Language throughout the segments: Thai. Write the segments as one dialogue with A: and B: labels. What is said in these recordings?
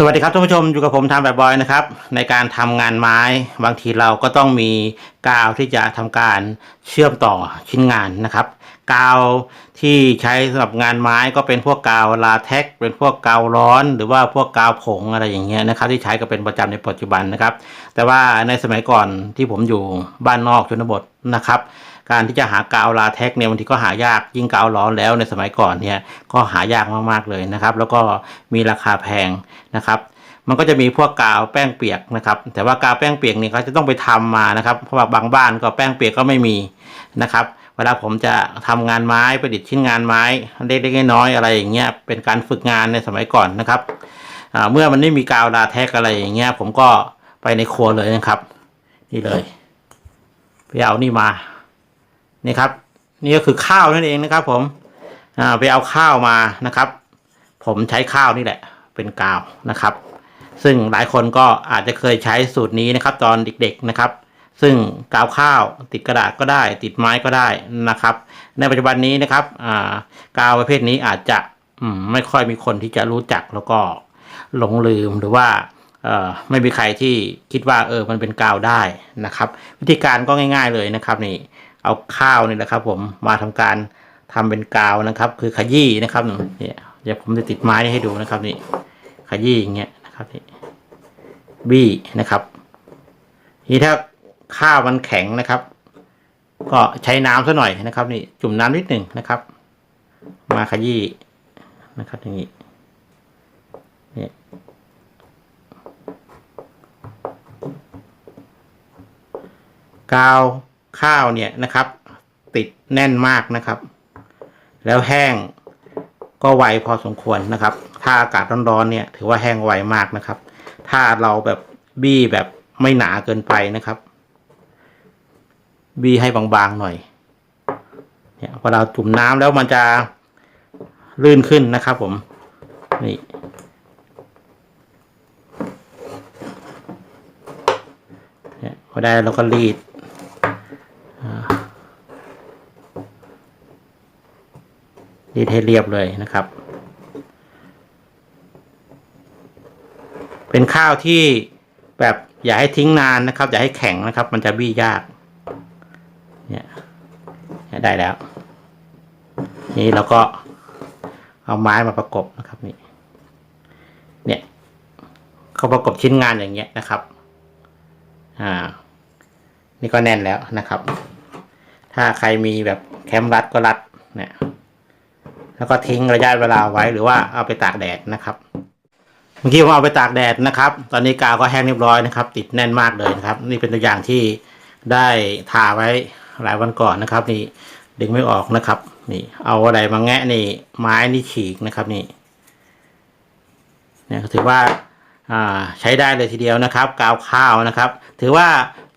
A: สวัสดีครับท่านผู้ชมอยู่กับผมทำแบบบอยนะครับในการทำงานไม้บางทีเราก็ต้องมีกาวที่จะทำการเชื่อมต่อชิ้นงานนะครับ กาวที่ใช้สำหรับงานไม้ก็เป็นพวกกาวลาเท็กเป็นพวกกาวร้อน หรือว่าพวกกาวผงอะไรอย่างเงี้ยนะครับ ที่ใช้ก็เป็นประจำในปัจจุบันนะครับ แต่ว่าในสมัยก่อนที่ผมอยู่บ้านนอกชนบทนะครับ การที่จะหากาวลาเท็กเนี่ยบางทีก็หายากยิ่งกาวร้อนแล้วในสมัยก่อนเนี่ยก็หายากมากๆเลยนะครับ แล้วก็มีราคาแพงนะครับมันก็จะมีพวกกาวแป้งเปียกนะครับ แต่ว่ากาวแป้งเปียกนี่เขาจะต้องไปทำมานะครับ เพราะว่าบางบ้านก็แป้งเปียกก็ไม่มีนะครับ เวลาผมจะทำงานไม้ประดิษฐ์ชิ้นงานไม้เล็กๆน้อยๆอะไรอย่างเงี้ยเป็นการฝึกงานในสมัยก่อนนะครับเมื่อมันไม่มีกาวลาเท็กอะไรอย่างเงี้ยผมก็ไปในครัวเลยนะครับ นี่เลยไปเอานี่มา นี่ครับ นี่ก็คือข้าวนั่นเองนะครับ ผมอ่าไปเอาข้าวมานะครับ ผมใช้ข้าวนี่แหละ เป็นกาวนะครับ ซึ่งหลายคนก็อาจจะเคยใช้สูตรนี้นะครับ ตอนเด็กๆนะครับซึ่งกาวข้าวติดกระดาษก็ได้ ติดไม้ก็ได้นะครับ ในปัจจุบันนี้นะครับกาวประเภทนี้อาจจะไม่ค่อยมีคนที่จะรู้จักแล้วก็หลงลืมหรือว่าไม่มีใครที่คิดว่าเออมันเป็นกาวได้นะครับ วิธีการก็ง่าย ๆเลยนะครับนี่ เอาข้าวนี่แหละครับ ผมมาทำการทำเป็นกาวนะครับ คือขยี้นะครับเนี่ยเดี๋ยวผมจะติดไม้ให้ดูนะครับนี่ขยี้อย่างเงี้ยนะครับนี่บี้นะครับทีถ้าข้าวมันแข็งนะครับ ก็ใช้น้ำซะหน่อยนะครับ นี่จุ่มน้ำนิดหนึ่งนะครับ มาขยี้นะครับอย่างนี้นี่กาว ข้าวเนี่ยนะครับ ติดแน่นมากนะครับ แล้วแห้งก็ไวพอสมควรนะครับ ถ้าอากาศร้อนๆเนี่ย ถือว่าแห้งไวมากนะครับ ถ้าเราแบบบี้แบบไม่หนาเกินไปนะครับ บี้ให้บางๆหน่อย เนี่ยพอเราจุ่มน้ำแล้วมันจะลื่นขึ้นนะครับ ผมนี่เนี่ยพอได้เราก็รีด รีดให้เรียบเลยนะครับ เป็นข้าวที่แบบอย่าให้ทิ้งนานนะครับ อย่าให้แข็งนะครับ มันจะบี้ยาก เนี่ยได้แล้ว นี่เราก็เอาไม้มาประกบนะครับนี่ เนี่ยเขาประกบชิ้นงานอย่างเงี้ยนะครับ อ่า นี่ก็แน่นแล้วนะครับ ถ้าใครมีแบบแคมรัดก็รัด แล้วก็ทิ้งระยะเวลาไว้หรือว่าเอาไปตากแดดนะครับเมื่อกี้ผมเอาไปตากแดดนะครับ ตอนนี้กาวก็แห้งเรียบร้อยนะครับ ติดแน่นมากเลยนะครับ นี่เป็นตัวอย่างที่ได้ทาไว้หลายวันก่อนนะครับ นี่ดึงไม่ออกนะครับ นี่ เอาอะไรมาแงะนี่ ไม้นี่ฉีกนะครับ นี่ เนี่ยถือว่าใช้ได้เลยทีเดียวนะครับ กาวข้าวนะครับ ถือว่า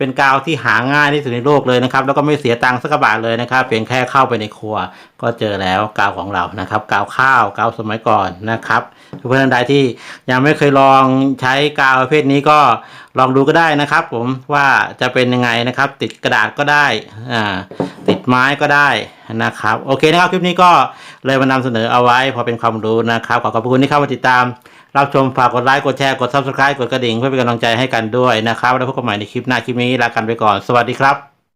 A: เป็นกาวที่หาง่ายที่สุดในโลกเลยนะครับ แล้วก็ไม่เสียตังค์สักบาทเลยนะครับ เพียงแค่เข้าไปในครัว ก็เจอแล้วกาวของเรานะครับ กาวข้าวกาวสมัยก่อนนะครับเพื่อนๆใดที่ยังไม่เคยลองใช้กาวประเภทนี้ก็ลองดูก็ได้นะครับ ผมว่าจะเป็นยังไงนะครับ ติดกระดาษก็ได้อ่าติดไม้ก็ได้นะครับ โอเคนะครับคลิปนี้ก็เลยมานำเสนอเอาไว้พอเป็นความรู้นะครับ ขอขอบคุณที่เข้ามาติดตาม รับชมฝากกดไลค์กดแชร์กด subscribe กดกระดิ่งเพื่อเป็นกำลังใจให้กันด้วยนะครับ แล้วพบกันใหม่ในคลิปหน้าคลิปนี้ลากันไปก่อนสวัสดีครับ